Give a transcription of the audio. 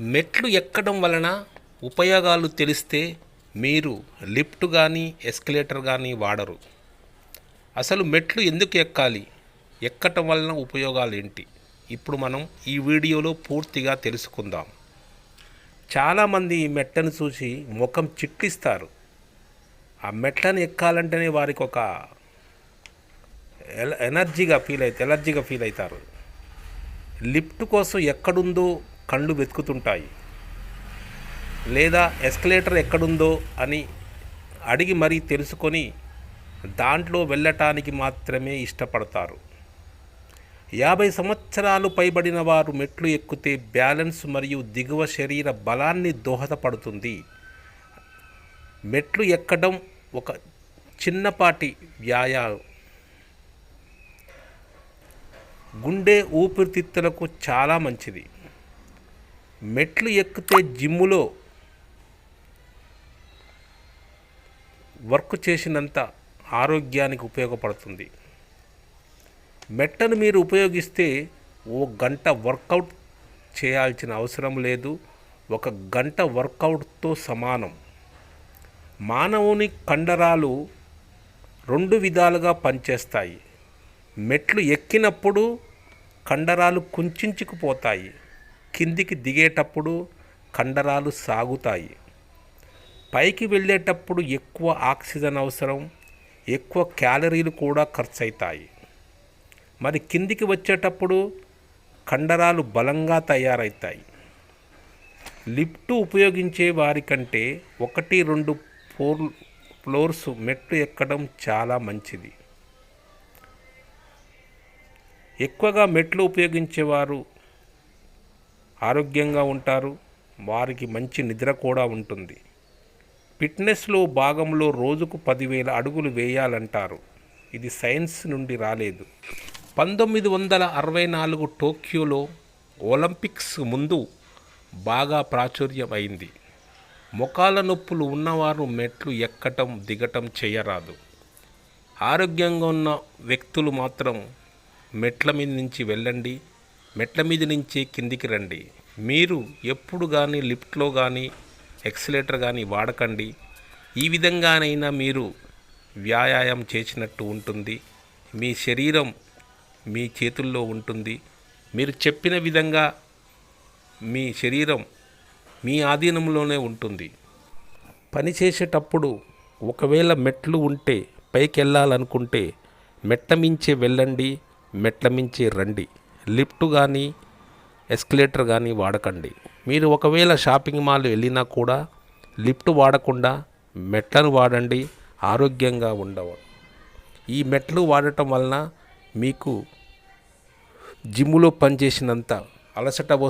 మెట్లు ఎక్కడం వలన ఉపయోగాలు తెలిస్తే మీరు లిఫ్ట్ కానీ ఎస్కలేటర్ కానీ వాడరు. అసలు మెట్లు ఎందుకు ఎక్కాలి? ఎక్కటం వలన ఉపయోగాలు ఏంటి ఇప్పుడు మనం ఈ వీడియోలో పూర్తిగా తెలుసుకుందాం. చాలామంది ఈ మెట్టను చూసి ముఖం చిట్లిస్తారు. ఆ మెట్లను ఎక్కాలంటేనే వారికి ఒక ఎల- ఎనర్జీగా ఫీల్ అయితే ఎలర్జీగా ఫీల్ అవుతారు లిఫ్ట్ కోసం ఎక్కడుందో కళ్ళు వెతుకుతుంటాయి. లేదా ఎస్కలేటర్ ఎక్కడుందో అని అడిగి మరీ తెలుసుకొని దాంట్లో వెళ్ళటానికి మాత్రమే ఇష్టపడతారు. యాభై సంవత్సరాలు పైబడిన వారు మెట్లు ఎక్కితే బ్యాలెన్స్ మరియు దిగువ శరీర బలాన్ని దోహదపడుతుంది. మెట్లు ఎక్కడం ఒక చిన్నపాటి వ్యాయామం. గుండె ఊపిరితిత్తులకు చాలా మంచిది. మెట్లు ఎక్కితే జిమ్ములో వర్క్ చేసినంత ఆరోగ్యానికి ఉపయోగపడుతుంది. మెట్టను మీరు ఉపయోగిస్తే ఓ గంట వర్కౌట్ చేయాల్సిన అవసరం లేదు. ఒక గంట వర్కౌట్తో సమానం. మానవుని కండరాలు రెండు విధాలుగా పనిచేస్తాయి. మెట్లు ఎక్కినప్పుడు కండరాలు కుంచుకుపోతాయి. కిందికి దిగేటప్పుడు కండరాలు సాగుతాయి. పైకి వెళ్ళేటప్పుడు ఎక్కువ ఆక్సిజన్ అవసరం ఎక్కువ క్యాలరీలు కూడా ఖర్చు అవుతాయి మరి కిందికి వచ్చేటప్పుడు కండరాలు బలంగా తయారవుతాయి లిఫ్ట్ ఉపయోగించే వారికంటే ఒకటి రెండు ఫోర్ ఫ్లోర్స్ మెట్లు ఎక్కడం చాలా మంచిది. ఎక్కువగా మెట్లు ఉపయోగించేవారు ఆరోగ్యంగా ఉంటారు వారికి మంచి నిద్ర కూడా ఉంటుంది. ఫిట్నెస్లో భాగంలో రోజుకు పదివేల అడుగులు వేయాలంటారు. ఇది సైన్స్ నుండి రాలేదు. పంతొమ్మిది వందల అరవై నాలుగు టోక్యోలో ఒలింపిక్స్ ముందు బాగా ప్రాచుర్యం అయింది మొకాల నొప్పులు ఉన్నవారు మెట్లు ఎక్కటం దిగటం చేయరాదు. ఆరోగ్యంగా ఉన్న వ్యక్తులు మాత్రం మెట్ల మీద నుంచి వెళ్ళండి మెట్ల మీద నుంచి కిందికి రండి. మీరు ఎప్పుడు కానీ లిఫ్ట్లో కానీ ఎక్సలేటర్ కానీ వాడకండి. ఈ విధంగానైనా మీరు వ్యాయామం చేసినట్టు ఉంటుంది. మీ శరీరం మీ చేతుల్లో ఉంటుంది. మీరు చెప్పిన విధంగా మీ శరీరం మీ ఆధీనంలోనే ఉంటుంది. పని చేసేటప్పుడు ఒకవేళ మెట్లు ఉంటే పైకి వెళ్ళాలనుకుంటే మెట్ల మించే వెళ్ళండి మెట్ల మించే రండి. లిఫ్ట్ కానీ ఎస్కలేటర్ కానీ వాడకండి. మీరు ఒకవేళ షాపింగ్ మాల్ వెళ్ళినా కూడా లిఫ్ట్ వాడకుండా మెట్లను వాడండి ఆరోగ్యంగా ఉండవు ఈ మెట్లు వాడటం వలన మీకు జిమ్లో పనిచేసినంత అలసట వస్తుంది.